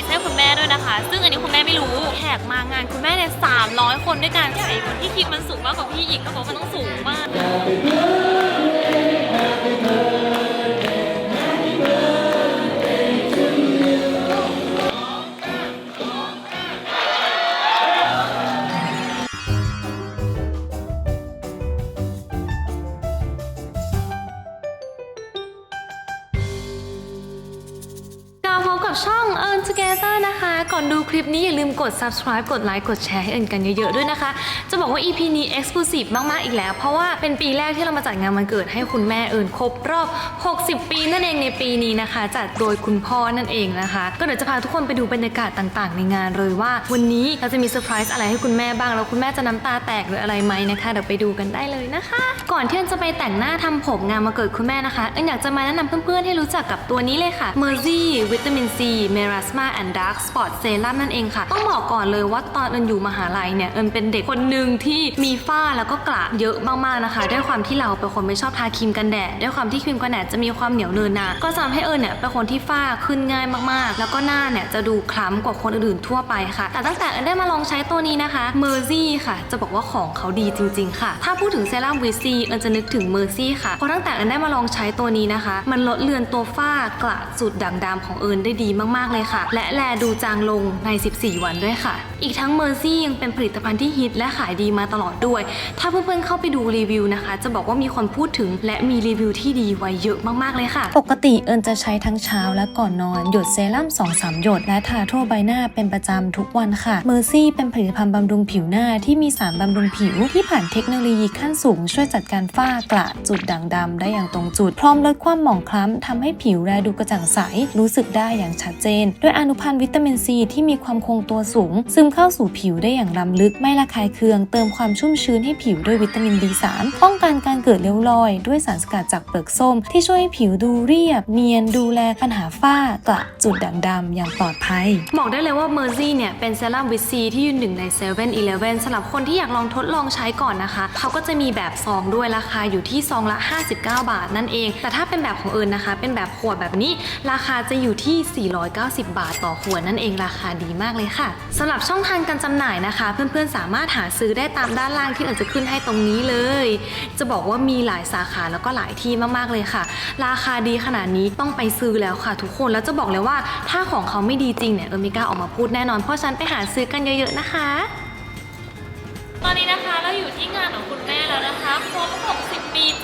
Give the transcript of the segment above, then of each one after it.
ส์ให้คุณแม่ด้วยนะคะ ซึ่ง ด subscribe กดไลค์กดแชร์ให้เอิญกันเยอะๆด้วยนะคะ จะบอกว่า EP นี้ exclusive มากๆอีกแล้ว เพราะว่าเป็นปีแรกที่เรามาจัดงานวันเกิดให้คุณแม่เอิญครบรอบ 60 ปีนั่นเองในปีนี้นะคะ จัดโดยคุณพ่อนั่นเองนะคะ ก็เดี๋ยวจะพาทุกคนไปดูบรรยากาศต่างๆ ในงานเลยว่า วันนี้เราจะมีเซอร์ไพรส์อะไรให้คุณแม่บ้างแล้วคุณแม่จะน้ำตาแตกหรืออะไรไหมนะคะเดี๋ยวไปดูกันได้เลยนะคะ ก่อนที่เอิญจะไปแต่งหน้าทำผมงานมาเกิดคุณแม่นะคะเอิญอยากจะมาแนะนำเพื่อนๆให้รู้จักกับตัวนี้เลยค่ะ Mercy วิตามิน C Merasma and Dark Spot Serum นั่นเองค่ะต้องบอกก่อนเลยว่าตอนเอิญอยู่มหาลัยเนี่ยเอิญเป็นเด็กคนหนึ่งที่มีฝ้าแล้วก็กระเยอะมากๆนะคะ ด้วยความที่เราเป็นคนไม่ชอบทาครีมกันแดดด้วยความที่ครีมกันแดดจะมีความเหนียวเนินหนาก็จะทำให้เอิญเนี่ยเป็นคนที่ฝ้าขึ้นง่ายมากๆ แล้วก็หน้าเนี่ยจะดูคล้ำกว่าคนอื่นๆทั่วไปค่ะ แต่ตั้งแต่เอิญได้มาลองใช้ตัวนี้นะคะ Mercy ค่ะ จะบอกว่าของเขาดีจริง ๆ ค่ะ ถ้าพูดถึงเซรั่มวิซีเอิญจะนึกถึง Mercy ค่ะเพราะตั้งแต่เอิญได้มาลองใช้ตัวนี้นะคะ มันลดเลือนตัวฝ้ากระจุดด่างดำของเอิญได้ดีมากๆเลยค่ะ และแลดูจางลงใน 14 วันด้วยค่ะ อีกทั้ง Mercy ยังเป็นผลิตภัณฑ์ที่ฮิตและขายดีมาตลอดด้วย ถ้าเพื่อนๆเข้าไปดูรีวิวนะคะ จะบอกว่ามีคนพูดถึง และมีรีวิวที่ดีไว้เยอะมากๆเลยค่ะ ปกติเอิญจะใช้ทั้งเช้าและก่อนนอน หยดเซรั่ม2-3หยด และทาทั่วใบหน้าเป็นประจำทุกวันค่ะ Mercy เป็นผลิตภัณฑ์บำรุงผิวหน้าที่มีสารบำรุงผิวที่ผ่านเทคโนโลยีขั้นสูงช่วยจัดการฝ้ากระจุดด่างดำได้อย่างตรงจุด พร้อมลดความหมองคล้ำทำให้ผิวแลดูกระจ่างใสรู้สึกได้อย่างชัดเจน ด้วยอนุพันธ์วิตามินซีที่มีความคงตัวสูง ซึมเข้าสู่ผิวได้อย่างล้ำลึกไม่ระคายเคือง เติมความชุ่มชื้นให้ผิวด้วยวิตามิน B3 ป้องกันการเกิดเริ้วรอย ด้วยสารสกัดจากเปลือกส้ม ที่ช่วยให้ผิวดูเรียบ เนียนดูแลปัญหาฝ้ากระจุดด่างดำอย่างปลอดภัย บอกได้เลยว่า Mercy เนี่ยเป็นเซรั่มวิตซีที่ยืนหนึ่งใน7 e เ e ่ e อีสำหรับคนที่อยากลองทดลองใช้ก่อนนะคะเขาก็จะมีแบบซองด้วยราคาอยู่ที่ซองละ 59 บาทนั่นเอง แต่ถ้าเป็นแบบของเอิญนะคะ เป็นแบบขวดแบบนี้ ราคาจะอยู่ที่ 490 บาทต่อขวดนั่นเองราคาดีมากเลยค่ะสำหรับช่องทางการจำหน่ายนะคะ เพื่อนๆสามารถหาซื้อได้ตามด้านล่างที่เอิญจะขึ้นให้ตรงนี้เลย จะบอกว่ามีหลายสาขาแล้วก็หลายที่มากๆเลยค่ะ ราคาดีขนาดนี้ต้องไปซื้อแล้วค่ะ ทุกคนแล้วจะบอกเลยว่าถ้าของเขาไม่ดีจริงเนี่ยเอิญไม่กล้าออกมาพูดแน่นอนเพราะฉันไปหาซื้อกันเยอะๆนะคะ ตอนนี้นะคะเราอยู่ที่งานของคุณแม่แล้วนะคะครบ6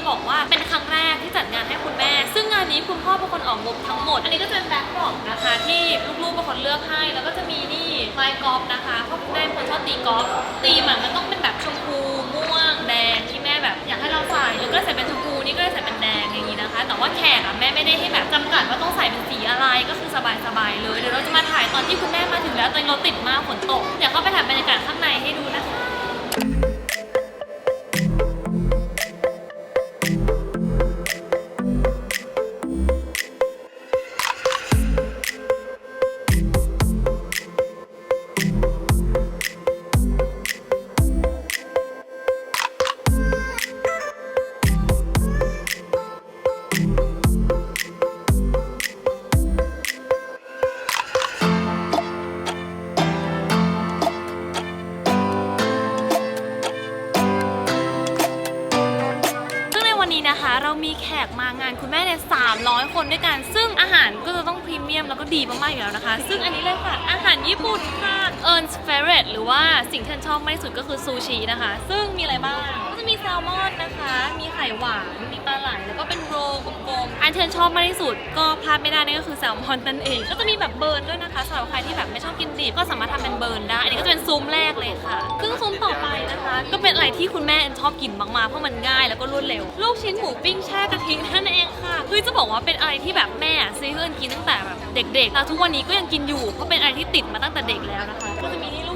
จะบอกว่าเป็นครั้งแรกที่จัดงานให้คุณแม่ ซึ่งงานนี้คุณพ่อเป็นคนออกงบทั้งหมด อันนี้ก็จะเป็นแบ็คดรอปนะคะที่ลูกๆเป็นคนเลือกให้ แล้วก็จะมีนี่ไม้กอล์ฟนะคะเพราะคุณแม่เป็นคนชอบตีกอล์ฟตีมันมันต้องเป็นแบบชมพูม่วงแดงที่แม่แบบอยากให้เราใส่แล้วก็ใส่เป็นชมพูนี่ก็ใส่เป็นแดงอย่างนี้นะคะ แต่ว่าแขกอะแม่ไม่ได้ให้แบบจำกัดว่าต้องใส่เป็นสีอะไรก็คือสบายๆเลยเดี๋ยวเราจะมาถ่ายตอนที่คุณแม่มาถึงแล้วตอนนเราติดมากฝนตกเดี๋ยวเข้าไปถ่ายบรรยากาศข้างในให้ดูนะคะ นะคะ เรามีแขกมางานคุณแม่เนี่ย300 คนด้วยกัน ซึ่งอาหารก็จะต้องพรีเมียมแล้วก็ดีมากๆอยู่แล้วนะคะ ซึ่งอันนี้เลยค่ะ อาหารญี่ปุ่นค่ะ Ern's favorite หรือว่าสิ่งที่ฉันชอบมากที่สุดก็คือซูชินะคะ ซึ่งมีอะไรบ้าง จะมีแซลมอนนะคะ มีไข่หวาน มีปลาไหล แล้วก็เป็นโรลกลมๆ อันที่ฉันชอบมากที่สุด ก็พลาดไม่ได้นั่นก็คือแซลมอนนั่นเอง ก็จะมีแบบเบิร์นด้วยนะคะสำหรับใครที่แบบไม่ชอบกินดิบก็สามารถทำเป็นเบิร์นได้ อันนี้ก็จะเป็นซุ้มแรกเลยค่ะซึ่งซุ้มต่อไปนะคะ ก็เป็นอะไรที่คุณแม่ชอบกินมากๆ เพราะมันง่ายแล้วก็รวดเร็ว ลูกชิ้นหมูปิ้งแช่กะทินั่นเองค่ะ คือจะบอกว่าเป็นอะไรที่แบบแม่ซื้อให้เอิญกินตั้งแต่แบบเด็กๆแล้วทุกวันนี้ก็ยังกินอยู่ เพราะเป็นอะไรที่ติดมาตั้งแต่เด็กแล้วนะคะ ก็จะมีนี่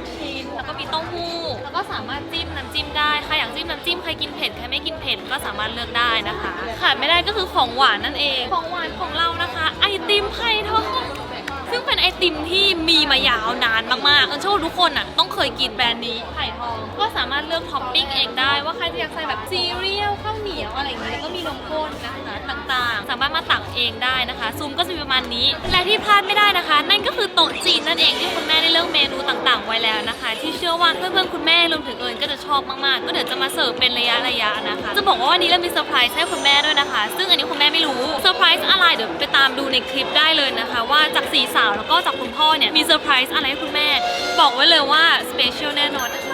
ต้าหู้แล้วก็สามารถจิ้มน้ำจิ้มได้ใครอยากจิ้มน้ำจิ้มใครกินเผ็ดใครไม่กินเผ็ดก็สามารถเลือกได้นะคะขาดไม่ได้ก็คือของหวานนั่นเอง ของหวานของเรานะคะ ไอติมไผ่ทอง ซึ่งเป็นไอติมที่มีมายาวนานมากๆเอิญเชื่อว่าทุกคนอะต้องเคยกินแบรนด์นี้ไผ่ทอง ก็สามารถเลือกท็อปปิ้งเองได้ ว่าใครจะอยากใส่แบบซีเรียลข้าวเหนียวอะไรอย่างเงี้ยแล้วก็มีนมข้นนะคะต่างๆ สามารถมาตักเองได้นะคะซุ้มก็จะมีประมาณนี้ และที่พลาดไม่ได้นะคะ นั่นก็คือโต๊ะจีนนั่นเองที่คุณแม่ได้เลือกเมนูต่างๆ ไว้แล้วนะคะ ที่เชื่อว่าเพื่อนๆคุณแม่รวมถึงเอิญก็จะชอบมากๆ ก็เดี๋ยวจะมาเสิร์ฟเป็นระยะระยะๆนะคะ จะบอกว่าวันนี้เรามีเซอร์ไพรส์ให้คุณแม่ด้วยนะคะ ซึ่งอันนี้คุณแม่ไม่รู้เซอร์ไพรส์อะไรเดี๋ยวไปตามดูในคลิปได้เลยนะคะ ว่าจากสี่สาวแล้วก็จากคุณพ่อเนี่ยมีเซอร์ไพรส์อะไรให้คุณแม่ บอกไว้เลยว่าสเปเชียลแน่นอนนะคะนี่ใน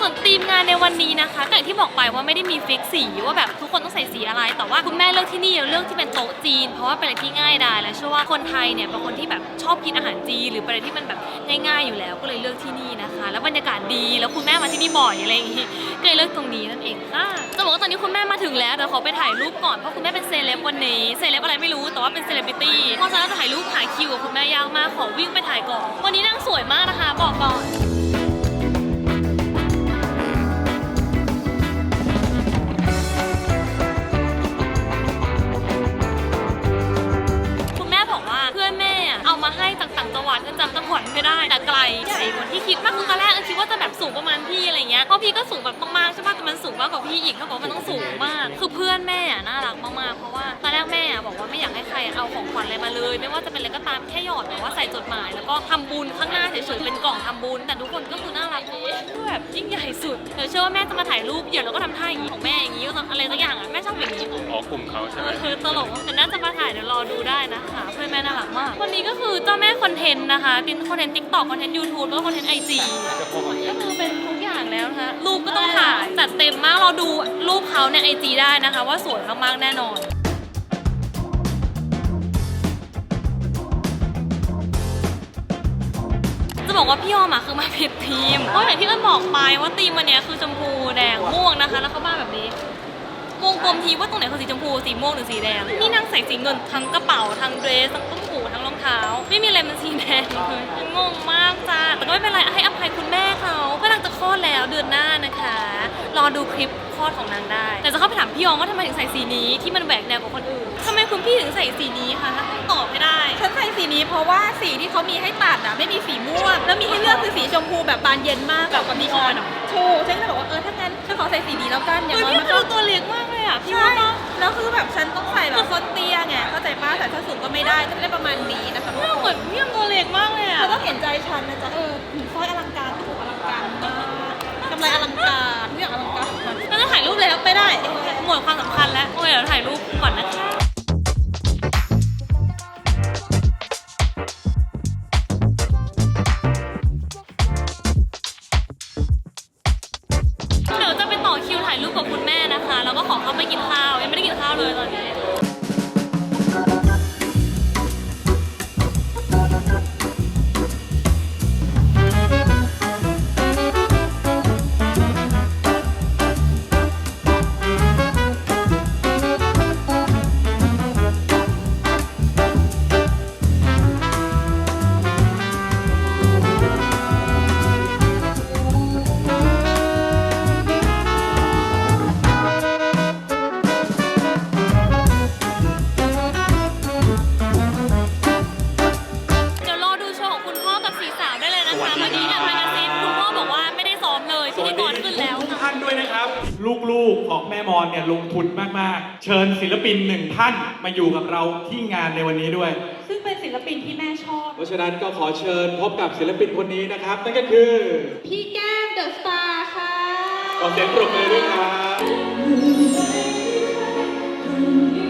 ส่วนธีมงานในวันนี้นะคะก็อย่างที่บอกไปว่าไม่ได้มีฟิกสีว่าแบบทุกคนต้องใส่สีอะไร แต่ว่าคุณแม่เลือกที่นี่เลือกที่เป็นโต๊ะจีน เพราะว่าเป็นอะไรที่ง่ายดายและเชื่อว่าคนไทยเนี่ยเป็นคนที่แบบชอบกินอาหารจีนหรือเป็นอะไรที่มันแบบง่ายๆอยู่แล้ว ก็เลยเลือกที่นี่นะคะ แล้วบรรยากาศดีแล้วคุณแม่มาที่นี่บ่อยอะไรอย่างงี้ก็เลยเลือกตรงนี้นั่นเองค่ะจะบอกว่าตอนนี้คุณแม่มาถึงแล้วเดี๋ยวขอไปถ่ายรูปก่อนเพราะคุณแม่เป็นเซเลบวันนี้เซเลบอะไรไม่รู้แต่ว่าเป็นเซเลบริตี้เพราะฉะนั้นจะถ่ายรูปหาคิวกับคุณแม่ยากมากขอวิ่งไปถ่ายก่อนวันนี้นางสวยมากนะคะ บอกก่อน ใหญ่กว่าที่คิดมากคือตอนแรกเออคิดว่าจะแบบสูงประมาณพี่อะไรเงี้ยเพราะพี่ก็สูงแบบมากๆใช่ปะแต่มันสูงมากกว่าพี่อีกเขาบอกว่ามันต้องสูงมาก อาของขวัญอะไรมาเลย ไม่ว่าจะเป็นอะไรก็ตามแค่หยอดแบบว่าใส่จดหมาย แล้วก็ทำบุญข้างหน้าเฉยๆเป็นกล่องทำบุญ แต่ทุกคนก็คือน่ารักมากคือแบบยิ่งใหญ่สุดเดี๋ยวเชื่อว่าแม่จะมาถ่ายรูปเดี๋ยวเราก็ทำท่าอย่างนี้ของแม่อย่างนี้อะไรสักอย่างอะแม่ชอบอย่างนี้ อ๋อกลุ่มเขาใช่ไหมเออตลกแต่น่าจะมาถ่ายเดี๋ยวรอดูได้นะคะเพื่อนแม่น่ารักมาก วันนี้ก็คือเจ้าแม่คอนเทนต์นะคะเป็นคอนเทนต์ทิกตอกคอนเทนต์ยูทูบแล้วก็คอนเทนต์ไอจีก็คือเป็นทุกอย่างแล้วนะคะรูปก็ต้องถ่ายจัดเต็มมากเราดูรูปเขาในไอจีได้นะคะ ว่าสวยมากๆแน่นอน จะบอกว่าพี่ออมอะคือมาผิดทีม เพราะอย่างที่เอิญบอกไปว่าทีมวันเนี้ยคือชมพูแดงม่วงนะคะ แล้วเขามาแบบนี้วงกลมทีว่าตรงไหนคือสีชมพูสีม่วงหรือสีแดง นี่นางใส่สีเงินทั้งกระเป๋าทั้งเดรสทั้งต้นหูทั้งรอง เท้า ไม่มีอะไรมันสีแดงเลยงงมากจ้าแต่ก็ไม่เป็นไรให้อภัยคุณแม่เขาเพราะนางจะคลอดแล้วเดือนหน้านะคะ รอดูคลิปคลอดของนางได้ แต่จะเข้าไปถามพี่ยองว่าทำไมถึงใส่สีนี้ที่มันแหวกแนวกว่าคนอื่นทำไมคุณพี่ถึงใส่สีนี้คะตอบไม่ได้ ฉันใส่สีนี้เพราะว่าสีที่เขามีให้ตัดอะไม่มีสีม่วงแล้วมีให้เลือกคือสีชมพูแบบบานเย็นมากแบบกับนีออนอะถูกฉันก็เลยบอกว่าเออถ้างั้นฉันขอใส่สีนี้แล้วกันอย่างเฮ้ยน้อยพี่มันคืก็อตัวเล็กมากเลย อะพี่ใช่ว่าปะแล้วคือแบบฉันต้องใส่แบบส้นเตี้ยไงเข้าใจป้าแต่ถ้าสูงก็ไม่ได้ก็จะได้ประมาณนี้นะคะทุกพี่คเหมือนนพี่ยังตัวเล็กมากเลยอะเธอต้องเห็นใจฉันนะจ๊ะเออถึงสร้อยอลังการถูกอลังการมากกำไรอลังการทุกอย่างอลังการเราจะถ่ายรูปแล้วไม่ได้หมดความสำคัญแล้วโอ้ยเดี๋ยวถ่ายรูปก่อนนะคะ เชิญศิลปินหนึ่งท่านมาอยู่กับเราที่งานในวันนี้ด้วย ซึ่งเป็นศิลปินที่แม่ชอบ เพราะฉะนั้นก็ขอเชิญพบกับศิลปินคนนี้นะครับ นั่นก็คือพี่แก้มเดอะสตาร์ค่ะขอเสียงปรบมือด้วยครับเ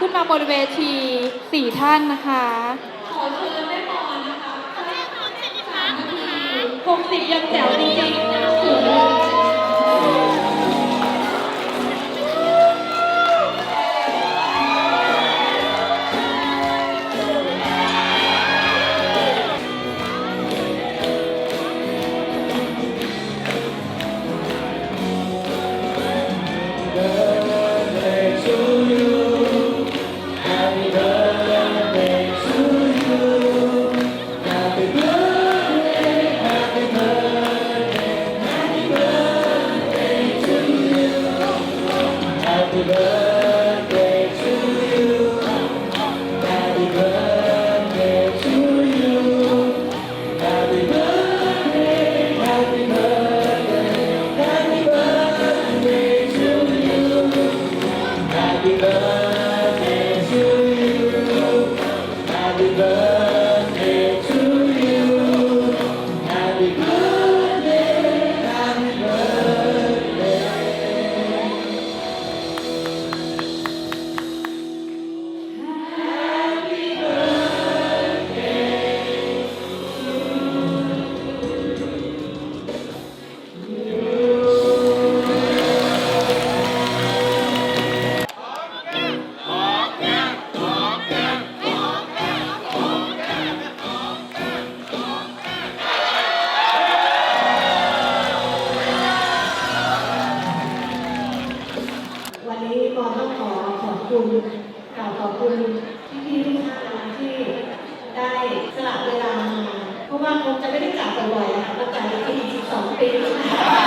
ขึ้นมาบนเวทีสี่ท่านนะคะ ขอเชิญแม่ปอนนะคะหกสิบยังแจ๋วจริงๆ ณพี่ๆทุกท่านที่ได้สลับเวลามาเพราะว่าคงจะไม่ได้กลับบ่อยๆนะคะตั้งแต่เป็นอีก12ปีแล้ว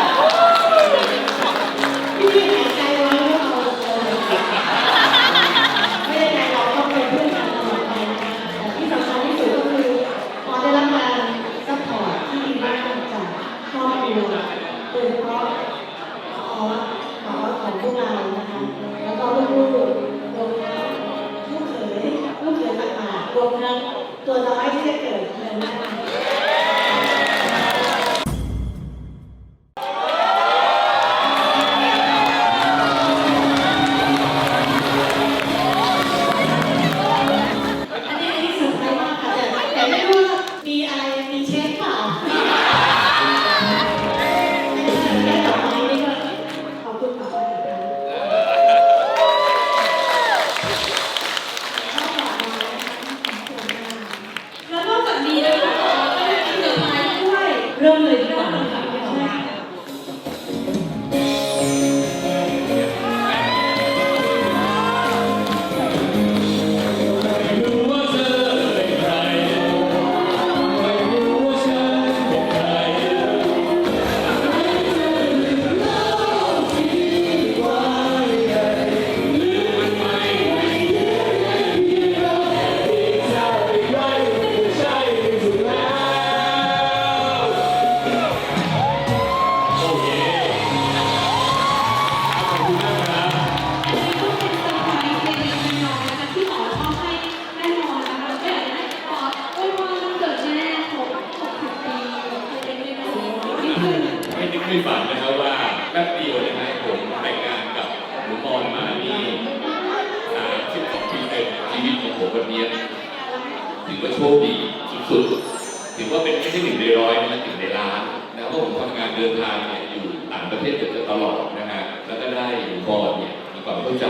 เดินทางเนี่ยอยู่ต่างประเทศเกือบจะตลอดนะฮะแล้วก็ได้หนูมอนเนี่ยมีความเข้าใจ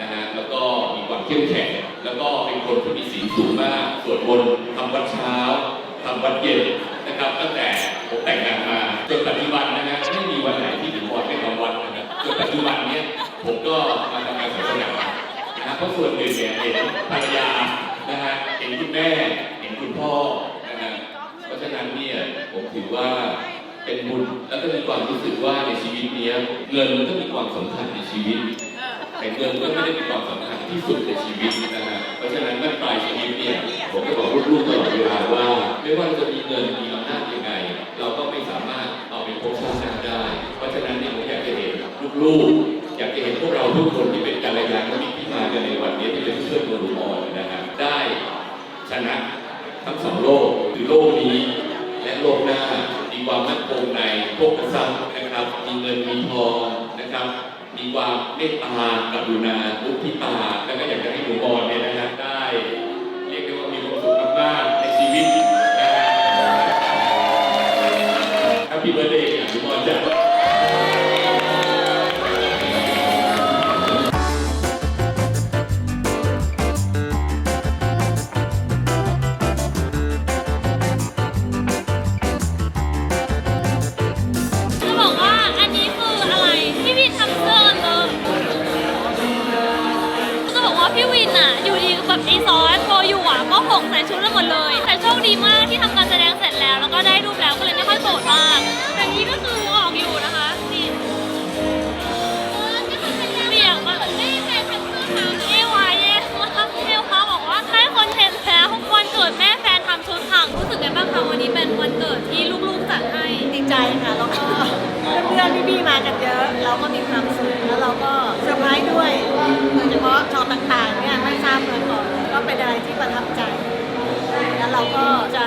นะฮะแล้วก็มีความเข้มแข็ง แล้วก็เป็นคนที่มีศีลสูงมากสวดมนต์ทำวัดเช้าทำวัดเย็นนะครับตั้งแต่ผมแต่งงานมาจนปัจจุบันนะฮะไม่มีวันไหนที่หนูมอนไม่ทำวัดนะครับจนปัจจุบันเนี่ยผมก็มาทำงานศาสนานะฮะเพราะส่วนหนึ่งเนี่ยเห็นภรรยานะฮะเห็นคุณแม่เห็นคุณพ่อนะฮะเพราะฉะนั้นเนี่ยผมถือว่า เป็นบุญแล้วก็มีความรู้สึกว่าในชีวิตเนี้ยเงินมันก็มีความสำคัญในชีวิต แต่เงินก็ไม่ได้มีความสำคัญที่สุดในชีวิตนะฮะเพราะฉะนั้นเมื่อปลายชีวิตเนี่ยผมก็บอกลูกๆตลอดเวลาว่า ไม่ว่าจะมีเงินมีอำนาจยังไง เราก็ไม่สามารถเอาไปพบชาติหน้าได้ เพราะฉะนั้นเนี่ยผมอยากจะเห็นลูกๆอยากจะเห็นพวกเราทุกคนที่เป็นกัลยาณมิตรที่มากันในวันนี้ที่เป็นเพื่อนมนุษย์อ่อนนะครับได้ชนะทั้งสองโลกคือโลกนี้และโลกหน้า มีความมั่นคงในโภคทรัพย์นะครับ มีเงินมีทองนะครับ มีความเมตตากรุณาลุกทิตาแล้วก็อยากจะให้หนูบอลเนี่ยนะฮะได้ เรียกได้ว่ามีความสุขมากๆในชีวิตนะฮะ Happy birthday ค่ะแล้วก็เพื่อนๆพี่ๆมากันเยอะ เราก็มีความสุขแล้วเราก็เซอร์ไพรส์ด้วยโดยเฉพาะชอต่างๆเนี่ยไม่ทราบมาก่อนก็เป็นอะไรที่ประทับใจ แล้วเราก็จะ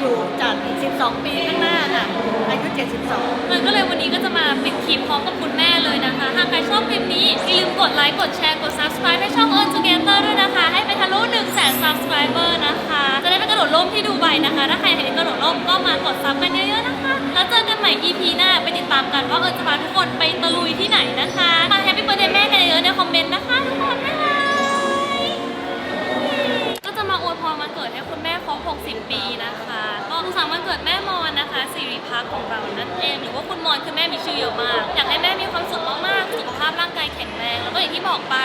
อยู่จากอีก 12 ปีข้างหน้าค่ะอายุ 72 มันก็เลยวันนี้ก็จะมาปิดคลิปพร้อมกับคุณแม่เลยนะคะ หากใครชอบคลิปนี้อย่าลืมกดไลค์ กดแชร์ กด subscribe ให้ช่อง Earn Together ด้วยนะคะ ให้ไปทะลุ1 0 0 0 0แสน subscriber นะคะ จะได้ไปกระโดดร่มที่ดูไบนะคะ ถ้าใครเห็นกระโดดร่มก็มากดซับกันเยอะๆนะคะ แล้วเจอกันใหม่ EP หน้าไปติดตามกันว่าเอิญจะพาทุกคนไปตะลุยที่ไหนนะคะ มาแฮปปี้เบ t ร์ a เดย์แม่กันเยอะๆในคอมเมนต์นะคะทุกคนบ๊ายบ วันเกิดให้คุณแม่ครบ 60 ปีนะคะก็สุขสันต์วันเกิดแม่มอนนะคะสิริพักของเรานั่นเอง หรือว่าคุณมอนคือแม่มีชื่อเยอะมาก อยากให้แม่มีความสุขมากๆ สุขภาพร่างกายแข็งแรง แล้วก็อย่างที่บอกไป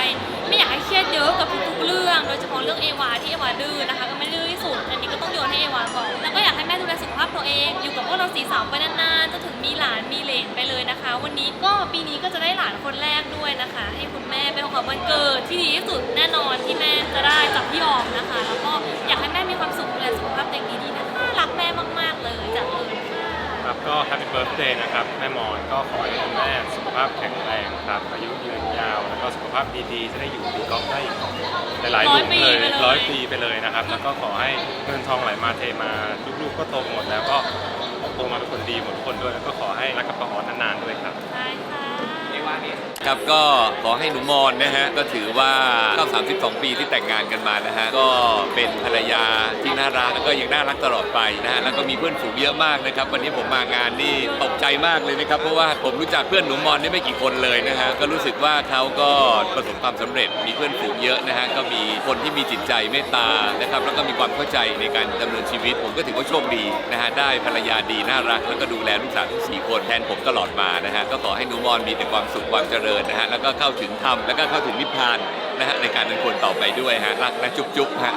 ไม่อยากให้เครียดเยอะกับทุกๆเรื่อง โดยเฉพาะเรื่องเอวาที่เอวาดื้อนะคะ ก็ไม่ดื้อด นี้ก็ต้องโยนให้เอวาก่อนแล้วก็อยากให้แม่ดูแลสุขภาพตัวเอง อยู่กับพวกเราสี่สาวไปนานๆจะถึงมีหลานมีเหลนไปเลยนะคะ วันนี้ก็ปีนี้ก็จะได้หลานคนแรกด้วยนะคะ ให้คุณแม่เป็นของขวัญวันเกิดที่ดีที่สุดแน่นอนที่แม่จะได้จากพี่ออมนะคะ แล้วก็อยากให้แม่มีความสุขดูแลสุขภาพตัวเองดีๆนะคะรักแม่มากๆเลยจากเอิญค่ะครับก็ Happy Birthday นะครับแม่มอนก็ขอให้คุณแม่สุขภาพแข็งแรงครับอายุยืน ก็สุขภาพดีๆ จะได้อยู่ดีกอล์ฟได้อีกหลายๆร้ลูอยกปีเลยไปเลยร้อยปีไปเลยนะครับ แล้วก็ขอให้เงินทองไหลมาเทมาลูกๆก็โตหมดแล้วก็โตมาเป็นคนดีหมดทุกคนด้วยแล้วก็ขอให้รักกับปะหอนานๆด้วยครับใช่ค่ะ ครับก็ขอให้หนูมอนนะฮะ ก็ถือว่าเข้า32 ปีที่แต่งงานกันมานะฮะ ก็เป็นภรรยาที่น่ารักแล้วก็ยังน่ารักตลอดไปนะฮะ แล้วก็มีเพื่อนฝูงเยอะมากนะครับ วันนี้ผมมางานนี่ตกใจมากเลยนะครับ เพราะว่าผมรู้จักเพื่อนหนูมอนนี่ไม่กี่คนเลยนะฮะ ก็รู้สึกว่าเขาก็ประสบความสำเร็จ มีเพื่อนฝูงเยอะนะฮะ ก็มีคนที่มีจิตใจเมตตา นะครับ แล้วก็มีความเข้าใจในการดำเนินชีวิต ผมก็ถือว่าโชคดีนะฮะ ได้ภรรยาดีน่ารัก แล้วก็ดูแลลูกสาวทั้งสี่คนแทนผมตลอดมานะฮะ ก็ขอให้หนูมอนมีแต่ความสุขความเจริญนะฮะแล้วก็เข้าถึงธรรมแล้วก็เข้าถึงนิพพานนะฮะในการเป็นคนต่อไปด้วยฮะรักนะจุ๊บๆฮะ